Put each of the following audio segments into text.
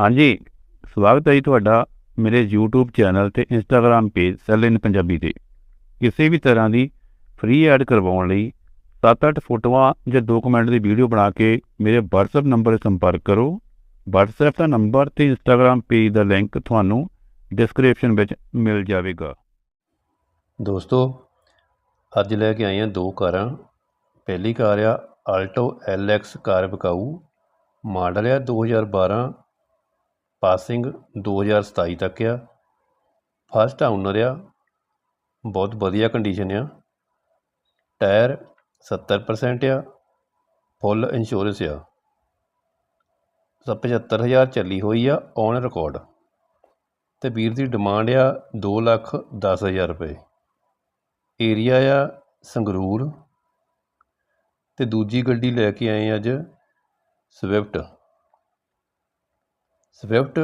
ਹਾਂਜੀ, ਸਵਾਗਤ ਹੈ ਜੀ ਤੁਹਾਡਾ ਮੇਰੇ YouTube ਚੈਨਲ ਤੇ Instagram page sale in Punjabi ਤੇ। ਕਿਸੇ ਵੀ ਤਰ੍ਹਾਂ ਦੀ ਫ੍ਰੀ ਐਡ ਕਰਵਾਉਣ ਲਈ 7-8 ਫੋਟੋਆਂ ਜਾਂ 2 ਦੀ ਵੀਡੀਓ ਬਣਾ ਕੇ ਮੇਰੇ WhatsApp ਨੰਬਰ 'ਤੇ ਸੰਪਰਕ ਕਰੋ। WhatsApp ਦਾ ਨੰਬਰ ਤੇ Instagram ਪੇਜ ਦਾ ਲਿੰਕ ਤੁਹਾਨੂੰ ਡਿਸਕ੍ਰਿਪਸ਼ਨ ਵਿੱਚ ਮਿਲ ਜਾਵੇਗਾ। ਦੋਸਤੋ, ਅੱਜ ਲੈ ਕੇ ਆਏ ਹਾਂ ਦੋ ਕਾਰਾਂ। ਪਹਿਲੀ ਕਾਰ ਆ ਆਲਟੋ LX ਕਾਰ ਵਿਕਾਊ। ਮਾਡਲ ਆ 2012 ਪਾਸਿੰਗ 2027 ਤੱਕ ਆ। ਫਸਟ ਓਨਰ ਆ। ਬਹੁਤ ਵਧੀਆ ਕੰਡੀਸ਼ਨ ਆ। ਟਾਇਰ 70% ਆ। ਫੁੱਲ ਇੰਸ਼ੋਰੈਂਸ ਆ। ਸਭ 75000 ਚੱਲੀ ਹੋਈ ਆ ਔਨ ਰਿਕਾਰਡ ਤੇ ਵੀਰ ਦੀ ਡਿਮਾਂਡ ਆ 2 ਲੱਖ 10000 ਰੁਪਏ। ਏਰੀਆ ਆ ਸੰਗਰੂਰ। ਤੇ ਦੂਜੀ ਗੱਡੀ ਲੈ ਕੇ ਆਏ ਅੱਜ Swift Swift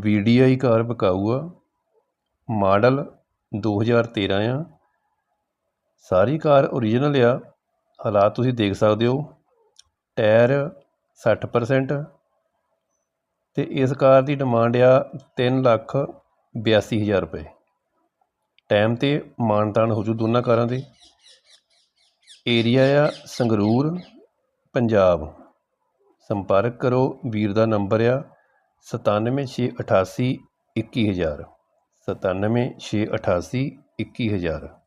V D I car ਵਿਕਾਊ ਆ ਮਾਡਲ 2013 ਆ। ਸਾਰੀ ਕਾਰ ਓਰੀਜਨਲ ਆ। ਹਾਲਾਤ ਤੁਸੀਂ ਦੇਖ ਸਕਦੇ ਹੋ। ਟਾਇਰ 60% ਤੇ ਇਸ ਕਾਰ ਦੀ ਡਿਮਾਂਡ ਆ 3 ਲੱਖ 82000 ਰੁਪਏ। ਟਾਈਮ ਤੇ ਮਾਨਤਾਨ ਹੋ ਜੂ ਦੋਨਾਂ ਕਾਰਾਂ ਦੇ। ਏਰੀਆ ਆ ਸੰਗਰੂਰ, ਪੰਜਾਬ। ਸੰਪਰਕ ਕਰੋ, ਵੀਰ ਦਾ ਨੰਬਰ ਆ ਸਤਾਨਵੇਂ ਛੇ ਅਠਾਸੀ ਇੱਕੀ ਹਜ਼ਾਰ ਸਤਾਨਵੇਂ ਛੇ ਅਠਾਸੀ ਇੱਕੀ ਹਜ਼ਾਰ।